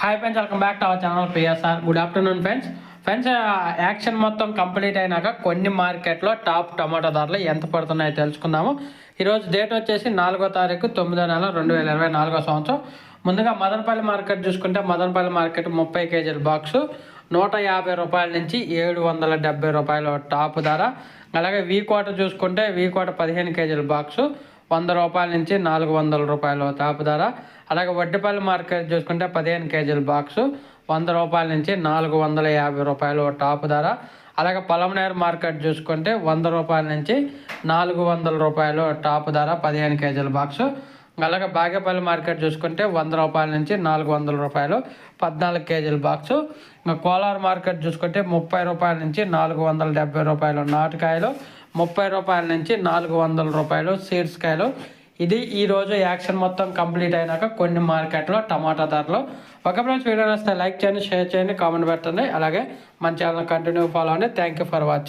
Hi friends welcome back to our channel PSR good afternoon friends friends auction మొత్తం complete అయినాక కొన్ని మార్కెట్లో top tomato ధరలు ఎంత పడుతున్నాయో తెలుసుకుందాము. ఈరోజు డేట్ వచ్చేసి నాలుగో తారీఖు తొమ్మిదో నెల రెండు వేల ఇరవై నాలుగో సంవత్సరం. ముందుగా మదనపల్లి మార్కెట్ చూసుకుంటే మదనపల్లి మార్కెట్ ముప్పై కేజీల బాక్సు నూట యాభై రూపాయల నుంచి ఏడు వందల డెబ్బై రూపాయల టాప్ ధర. అలాగే వీ కోట చూసుకుంటే వీ కోట పదిహేను కేజీల బాక్సు వంద రూపాయల నుంచి నాలుగు వందల రూపాయలు తాపు ధర. అలాగే వడ్డిపల్లి మార్కెట్ చూసుకుంటే పదిహేను కేజీల బాక్సు వంద రూపాయల నుంచి నాలుగు వందల యాభై రూపాయలు టాప్ ధర. అలాగే పొలంనేరు మార్కెట్ చూసుకుంటే వంద రూపాయల నుంచి నాలుగు వందల రూపాయలు టాప్ ధర పదిహేను కేజీల బాక్సు. అలాగే బాగేపల్లి మార్కెట్ చూసుకుంటే వంద రూపాయల నుంచి నాలుగు వందల రూపాయలు పద్నాలుగు కేజీల బాక్సు. ఇంకా కోలార్ మార్కెట్ చూసుకుంటే ముప్పై రూపాయల నుంచి నాలుగు వందల డెబ్బై రూపాయలు నాటుకాయలు ముప్పై రూపాయల నుంచి నాలుగు వందల రూపాయలు సీడ్స్ కాయలు. ఇది ఈ రోజు యాక్షన్ మొత్తం కంప్లీట్ అయినాక కొన్ని మార్కెట్లో టమాటా ధరలు. ఒక ఫ్రెండ్స్ వీడియో వస్తే లైక్ చేయండి షేర్ చేయండి కామెంట్ పెట్టండి. అలాగే మన ఛానల్ కంటిన్యూ ఫాలో అండి థ్యాంక్ యూ ఫర్ వాచింగ్